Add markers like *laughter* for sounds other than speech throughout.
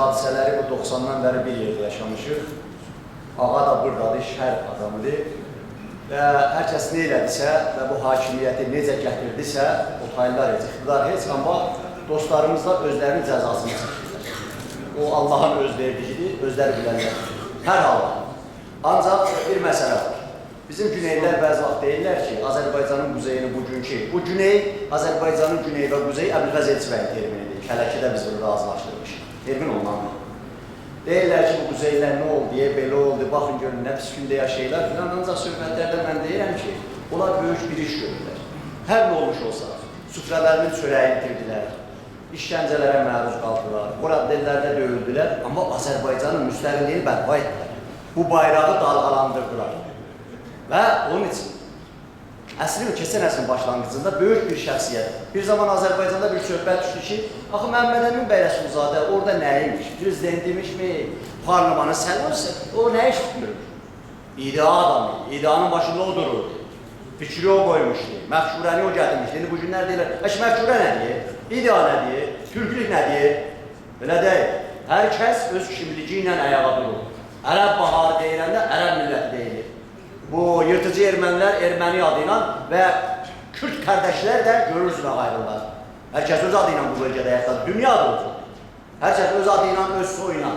hadisələri bu 90-dan bəri bir yerdə yaşamışıq. Ağa da buradadır, şəhər adamıdır. Və hər kəs nə elədisə və bu hakimiyyəti necə gətirdisə, o taylar heç, iqtidar heç, amma dostlarımız da özlərinin cəzasını çəkirlər. O Allahın öz verdiyidir, özləri bilənlər. Hər halda. Ancaq bir məsələ var. Bizim Güneylilər bəzi vaxt deyirlər ki, Azərbaycanın quzeyini bugünkü, bu Güney, Azərbaycanın güneyi və quzeyi Əbülfəz Elçibəyin terminidir. Kələkidə biz bunu razılaşdırmışıq. Termin ondandır. Deyirlər ki, bu quzeylər nə oldu, deyə belə oldu, baxın görün, nə pis gündə yaşayırlar filan. Ancaq söhbətlərdə mən deyirəm ki, onlar böyük bir iş görürlər. Hər nə olmuş olsa, süfrələrinin çörəyi itirdilər, işgəncələrə məruz qaldılar, qoraddellərdə döyüldülər, amma Azərbaycanın müstəqilliyini bərpa etdilər. Bu bayrağı dalğalandırdılar. Və onun üçün əsrin keçən əsrin başlanğıcında böyük bir şəxsiyyət. Bir zaman Azərbaycanda bir söhbət düşdü ki, axı Məhəmməd Əmin bəy Rəsulzadə orada nə imiş? Prezidentiymişmi? Parlamanın səlvəsi? O nə iş tutmur? İddia adamı, iddianın başında o dururdu. Fikri o qoymuşdu, məfşurəni o gətirmişdi. İndi bu günlər deyirlər, əş məfşurə nə deyir? İddia nə deyir? Türklük nə deyir? Belə deyil. Hər kəs öz kimliyi ilə ayağa durur. Ərəb baharı deyiləndə ərəb milləti deyilir. Bu yırtıcı ermənilər erməni adı ilə və Kürt qardaşlar da görürsün ayrılırlar. Hər kəs öz adı ilə bu bölgədə yaşadı. Dünya da olsun. Hər kəs öz adı ilə, öz soyu ilə.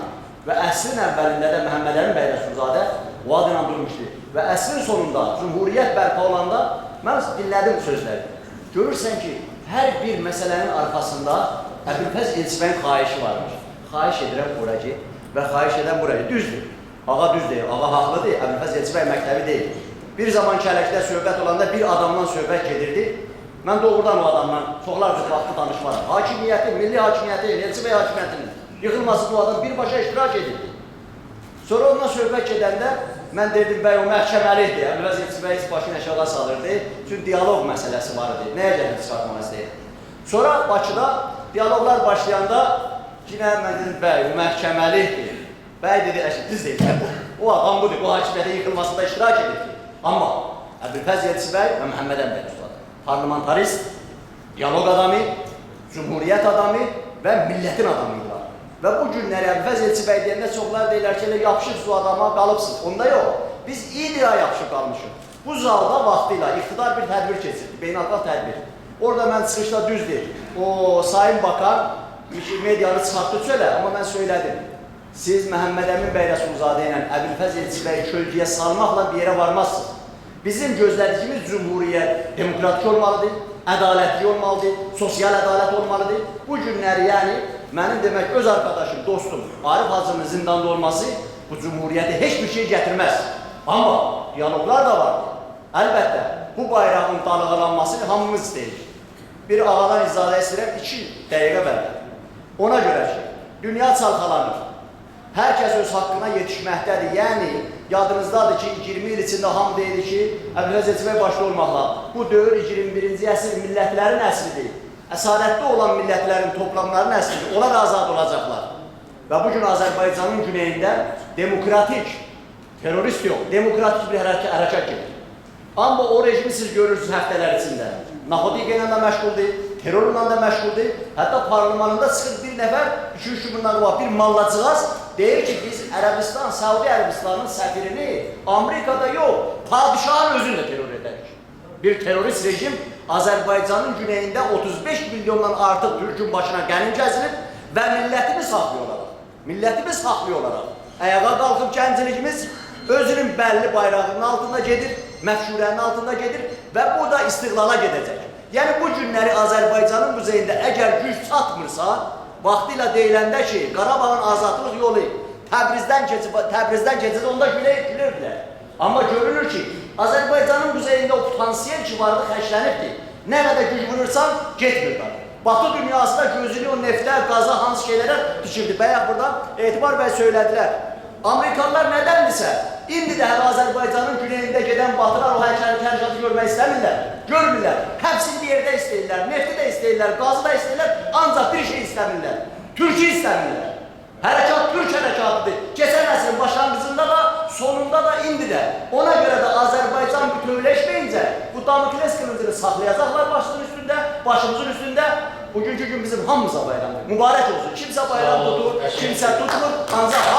Və əsrin əvvəlində də Məhəmməd Əmin bəy Rəsulzadə o adı ilə durmuşdu. Və əsrin sonunda Cumhuriyyət bərpa olanda mən dinlədim sözləri. Görürsən ki, hər bir məsələnin arxasında Əbülfəz Elçibəyin xahişi varmış. Xahiş edirəm ora get və xahiş edən bura get. Düzdür. Ağa düz deyir, ağa haqlıdır, Əbülfəz Elçibəy məktəbi deyil. Bir zaman Kələkdə söhbət olanda bir adamdan söhbət gedirdi. Mən doğrudan o adamdan çoxlar cür vaxtı danışmaram. Hakimiyyəti, milli hakimiyyəti, Elçibəy hakimiyyətinin yıxılması bu adam birbaşa iştirak edirdi. Sonra ondan söhbət gedəndə mən dedim, bəy o məhkəməlidir, Əbülfəz Elçibəy heç başını aşağı salırdı. Çünki dialoq məsələsi var idi. Nəyə gəlib çıxartmaq istəyir? Sonra Bakıda dialoqlar başlayanda yenə mən dedim, bəy o məhkəməlidir. Bəy dedi, əşi, düz deyir. *laughs* O adam budur, bu hakimiyyətin yıkılmasında iştirak edir. Amma Əbülfəz Yelçibəy və Məhəmməd Əmbəy Ustad, parlamentarist, diyaloq adamı, cumhuriyyət adamı və millətin adamıydılar. Və bu günləri Əbülfəz Yelçibəy deyəndə çoxlar deyirlər ki, elə yapışıq su adama qalıbsınız. Onda yox, biz iyiliyə yapışıq qalmışıq. Bu zalda vaxtıyla iqtidar bir tədbir keçirdi, beynəlxalq tədbir. Orada mən çıxışda düz deyil. O Sayın Bakan medianı çıxartdı çölə, amma mən söylədim. Siz Məhəmməd Əmin bəy Rəsulzadə ilə Əbülfəz Elçibəyi kölgəyə salmaqla bir yerə varmazsınız. Bizim gözlədiyimiz cümhuriyyət demokratik olmalıdır, ədalətli olmalıdır, sosial ədalət olmalıdır. Bu günləri yəni mənim demək öz arkadaşım, dostum Arif Hacının zindanda olması bu cümhuriyyəti heç bir şey gətirməz. Amma diyaloglar da var. Əlbəttə bu bayrağın dalğalanmasını hamımız istəyirik. Bir ağadan izadə istəyirəm 2 dəqiqə bəlkə. Ona görə ki, dünya çalxalanır. Hər kəs öz haqqına yetişməkdədir. Yəni, yadınızdadır ki, 20 il içində hamı deyir ki, Əbülfəz Elçibəy başda olmaqla bu dövr 21-ci əsr millətlərin əsridir. Əsarətli olan millətlərin toplamlarının əsridir. Onlar azad olacaqlar. Və bugün Azərbaycanın güneyində demokratik, terörist yox, demokratik bir hərəkət, gedir. Amma o rejimi siz görürsünüz həftələr içində. Narkotika ilə də məşğuldur, terrorla da məşğuldur. Hətta parlamentında çıxır bir nəfər, iki-üç bundan var, bir mallacığaz deyir ki, biz Ərəbistan, Səudi Ərəbistanın səfirini Amerikada yox, padişahın özünlə terror edərik. Bir terörist rejim Azərbaycanın güneyində 35 milyondan artıq Türkün başına və millətini saxlıyorlar. Millətimiz haqlı olaraq ayağa qalxıb gənclikimiz özünün bəlli bayrağının altında gedir, məfşurənin altında gedir və bu da istiqlala gedəcək. Yəni bu günləri Azərbaycanın quzeyində əgər güc çatmırsa, vaxtilə deyiləndə ki, Qarabağın azadlıq yolu Təbrizdən keçib, Təbrizdən keçib onda gülə gülürdülər. Amma görünür ki, Azərbaycanın quzeyində o potansiyel ki vardı xərclənibdir. Nə qədər güc vurursan, getmir qar. Batı dünyasında gözünü o neftə, qaza, hansı şeylərə dikirdi. Bəyək buradan Etibar bəy söylədilər. Amerikalılar nədəndirsə, indi də hələ Azərbaycanın güneyində gedən batılar o hərəkatı görmək istəmirlər. Görmürlər. Həbsini bir yerdə istəyirlər, nefti də istəyirlər, qazı da istəyirlər, ancaq bir şey istəmirlər. Türkü istəmirlər. Hərəkat Türk hərəkatıdır. Keçən əsrin başlanğıcında da, sonunda da, indi də. Ona görə də Azərbaycan bütövləşməyincə bu Damokles kılıncını saxlayacaqlar başımızın üstündə, başımızın üstündə Bugünkü gün bizim hamımıza bayramdır. Mübarək olsun. Kimsə bayram Sağ ol, tutur, təşəkkür kimsə tutmur. Ancaq